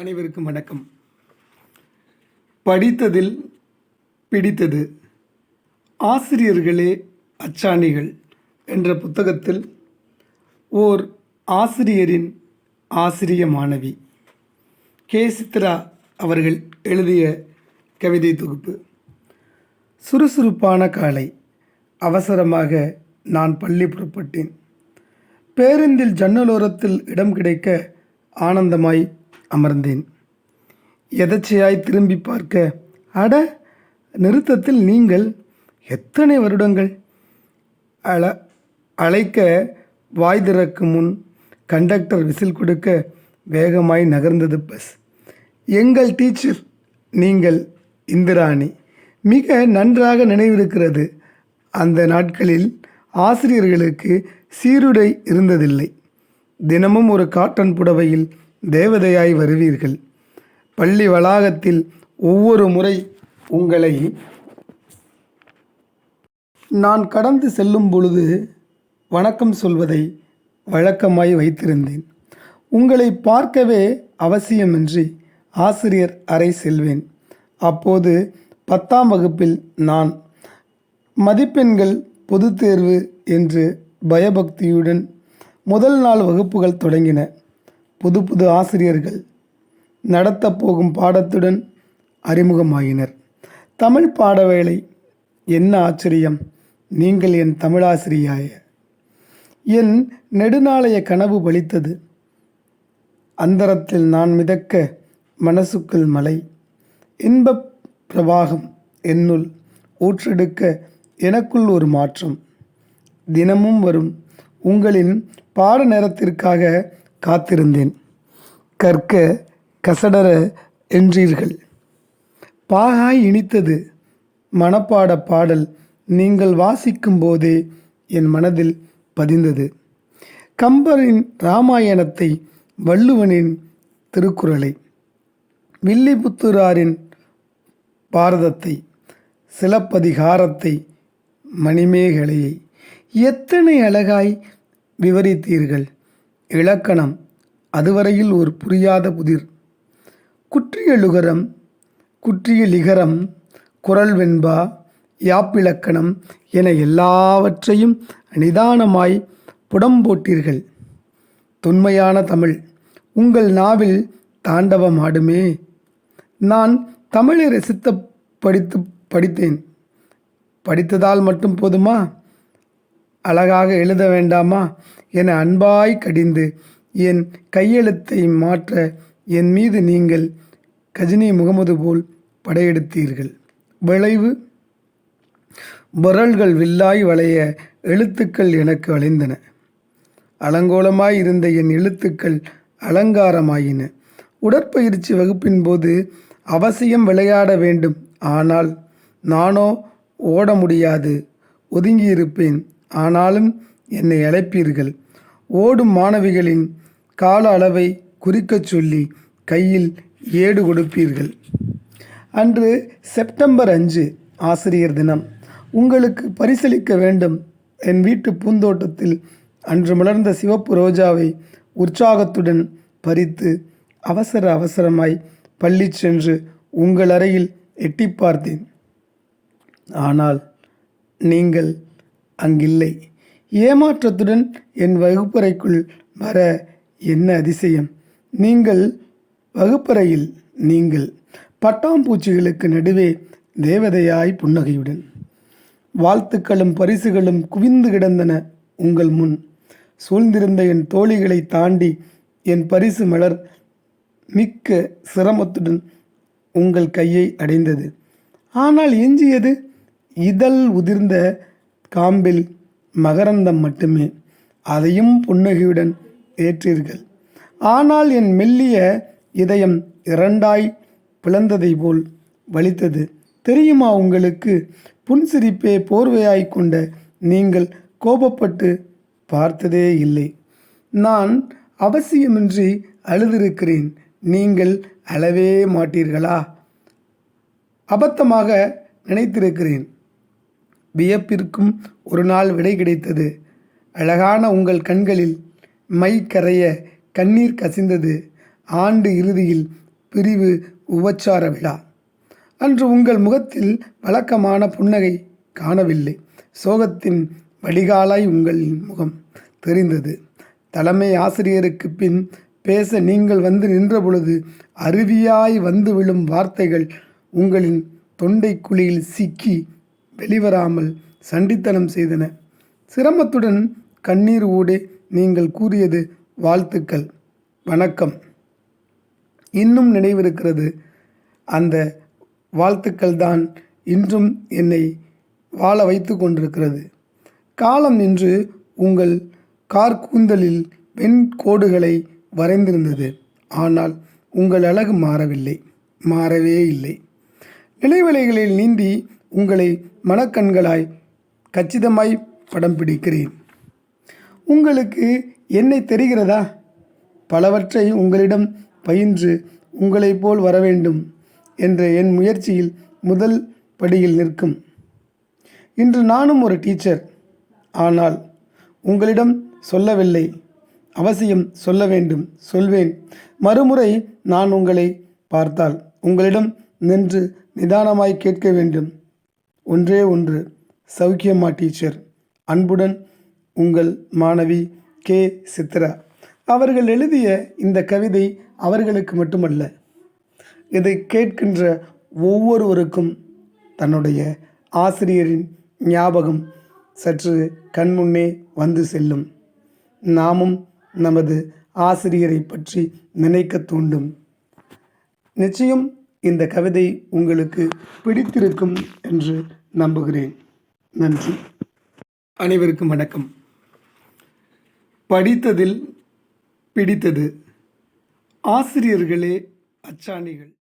அனைவருக்கும் வணக்கம். படித்ததில் பிடித்தது. ஆசிரியர்களே அச்சாணிகள் என்ற புத்தகத்தில் ஓர் ஆசிரியரின் ஆசிரிய மாணவி கே. சித்ரா அவர்கள் எழுதிய கவிதை தொகுப்பு. சுறுசுறுப்பான காலை அவசரமாக நான் பள்ளி புறப்பட்டேன். பேருந்தில் ஜன்னலோரத்தில் இடம் கிடைக்க ஆனந்தமாய் அமர்ந்தேன். எதச்சையாய் திரும்பி பார்க்க அட நிறுத்தத்தில் நீங்கள் எத்தனை வருடங்கள்? அழ அழைக்க வாய் திறக்கும் முன் கண்டக்டர் விசில் கொடுக்க வேகமாய் நகர்ந்தது பஸ் எங்கள் டீச்சர் நீங்கள் இந்திராணி. மிக நன்றாக நினைவிருக்கிறது. அந்த நாட்களில் ஆசிரியர்களுக்கு சீருடை இருந்ததில்லை. தினமும் ஒரு காட்டன் புடவையில் தேவதையாய் வருவீர்கள். பள்ளி வளாகத்தில் ஒவ்வொரு முறை உங்களை நான் கடந்து செல்லும் பொழுது வணக்கம் சொல்வதை வழக்கமாய் வைத்திருந்தேன். உங்களை பார்க்கவே அவசியமின்றி ஆசிரியர் அறை செல்வேன். அப்போது பத்தாம் வகுப்பில் நான் மதிப்பெண்கள் பொது தேர்வு என்று பயபக்தியுடன் முதல் நாள் வகுப்புகள் தொடங்கின. புது புது ஆசிரியர்கள் நடத்தப் போகும் பாடத்துடன் அறிமுகமாயினர். தமிழ் பாடவேளை என்ன ஆச்சரியம்? நீங்கள் என் தமிழாசிரியாய. என் நெடுநாளைய கனவு பலித்தது அந்தரத்தில் நான் மிதக்க மனசுக்குள் மலை. இன்பப் பிரவாகம் என்னுள் ஊற்றெடுக்க எனக்குள் ஒரு மாற்றம். தினமும் வரும் உங்களின் பாட நேரத்திற்காக காத்திருந்தேன். கற்க கசடர என்றீர்கள். பாகாய் இனித்தது மனப்பாட பாடல் நீங்கள் வாசிக்கும் போதே என் மனதில் பதிந்தது. கம்பரின் இராமாயணத்தை வள்ளுவனின் திருக்குறளை வில்லிபுத்தூராரின் பாரதத்தை சிலப்பதிகாரத்தை மணிமேகலையை எத்தனை அழகாய் விவரித்தீர்கள். இலக்கணம் அதுவரையில் ஒரு புரியாத புதிர். குற்றியலுகரம் குற்றியலிகரம் குற்றிய லிகரம் குரல் வெண்பா யாப்பிலக்கணம் என எல்லாவற்றையும் நிதானமாய் புடம்போட்டீர்கள். தொன்மையான தமிழ் உங்கள் நாவில் தாண்டவமாடுமே நான் தமிழை ரசித்த படித்து படித்தேன். படித்ததால் மட்டும் போதுமா? அழகாக எழுத வேண்டாமா? என அன்பாய் கடிந்து என் கையெழுத்தை மாற்ற என் மீது நீங்கள் கஜினி முகமது போல் படையெடுத்தீர்கள். விளைவு? விரல்கள் வில்லாய் வளைய எழுத்துக்கள் எனக்கு வளைந்தன அலங்கோலமாய் இருந்த என் எழுத்துக்கள் அலங்காரமாயின. உடற்பயிற்சி வகுப்பின் போது அவசியம் விளையாட வேண்டும். ஆனால் நானோ ஓட முடியாது. ஒதுங்கியிருப்பேன். ஆனாலும் என்னை அழைப்பீர்கள். ஓடும் மாணவிகளின் கால அளவை குறிக்கச் சொல்லி கையில் ஏடு கொடுப்பீர்கள். அன்று செப்டம்பர் அஞ்சு ஆசிரியர் தினம். உங்களுக்கு பரிசளிக்க வேண்டும். என் வீட்டு பூந்தோட்டத்தில் அன்று மலர்ந்த சிவப்பு ரோஜாவை உற்சாகத்துடன் பறித்து அவசர அவசரமாய் பள்ளி சென்று உங்கள் அறையில் எட்டி பார்த்தேன். ஆனால் நீங்கள் அங்கில்லை. ஏமாற்றத்துடன் என் வகுப்பறைக்குள் வர என்ன அதிசயம்? நீங்கள் வகுப்பறையில் நீங்கள் பட்டாம்பூச்சிகளுக்கு நடுவே தேவதையாய் புன்னகையுடன். வாழ்த்துக்களும் பரிசுகளும் குவிந்து கிடந்தன உங்கள் முன். சூழ்ந்திருந்த என் தோழிகளை தாண்டி என் பரிசு மலர் மிக்க சிரமத்துடன் உங்கள் கையை அடைந்தது. ஆனால் எஞ்சியது இதழ் உதிர்ந்த காம்பில் மகரந்தம் மட்டுமே. அதையும் புன்னகையுடன் ஏற்றீர்கள். ஆனால் என் மெல்லிய இதயம் இரண்டாய் பிளந்ததை போல் வலித்தது. தெரியுமா உங்களுக்கு? புன்சிரிப்பே போர்வையாய் கொண்ட நீங்கள் கோபப்பட்டு பார்த்ததே இல்லை. நான் அவசியமின்றி அழுதிருக்கிறேன். நீங்கள் அழவே மாட்டீர்களா? அபத்தமாக நினைத்திருக்கிறேன். வியப்பிற்கும் ஒரு நாள் விடை கிடைத்தது. அழகான உங்கள் கண்களில் மை கரைய கண்ணீர் கசிந்தது. ஆண்டு இறுதியில் பிரிவு உபச்சார விழா. அன்று உங்கள் முகத்தில் வழக்கமான புன்னகை காணவில்லை. சோகத்தின் வடிகாலாய் உங்கள் முகம் தெரிந்தது. தலைமை ஆசிரியருக்கு பின் பேச நீங்கள் வந்து நின்ற பொழுது அருவியாய் வந்து விழும் வார்த்தைகள் உங்களின் தொண்டைக்குழியில் சிக்கி வெளிவராமல் சண்டித்தனம் செய்தன. சிரமத்துடன் கண்ணீர் ஊடே நீங்கள் கூறியது வாழ்த்துக்கள். வணக்கம். இன்னும் நினைவிருக்கிறது. அந்த வாழ்த்துக்கள் தான் இன்றும் என்னை வாழ வைத்து கொண்டிருக்கிறது. காலம் நின்று உங்கள் கார்கூந்தலில் வெண் கோடுகளை வரைந்திருந்தது. ஆனால் உங்கள் அழகு மாறவில்லை. மாறவே இல்லை. நிலைவலைகளில் நீந்தி உங்களை மனக்கண்களாய் கச்சிதமாய் படம் பிடிக்கிறேன். உங்களுக்கு என்னை தெரிகிறதா? பலவற்றை உங்களிடம் பயின்று உங்களைப் போல் வர வேண்டும் என்ற என் முயற்சியில் முதல் படியில் நிற்கும். இன்று நானும் ஒரு டீச்சர் ஆனால் உங்களிடம் சொல்லவில்லை. அவசியம் சொல்ல வேண்டும் சொல்வேன். மறுமுறை நான் உங்களை பார்த்தால் உங்களிடம் நின்று நிதானமாய் கேட்க வேண்டும். ஒன்றே ஒன்று சௌக்கியம்மா டீச்சர்? அன்புடன் உங்கள் மாணவி கே. சித்ரா. அவர்கள் எழுதிய இந்த கவிதை அவர்களுக்கு மட்டுமல்ல இதை கேட்கின்ற ஒவ்வொருவருக்கும் தன்னுடைய ஆசிரியரின் ஞாபகம் சற்று கண்முன்னே வந்து செல்லும். நாமும் நமது ஆசிரியரை பற்றி நினைக்க தூண்டும். நிச்சயம் இந்த கவிதை உங்களுக்கு பிடித்திருக்கும் என்று நம்புகிறேன். நன்றி. அனைவருக்கும் வணக்கம். படித்ததில் பிடித்தது ஆசிரியர்களே அச்சாணிகள்.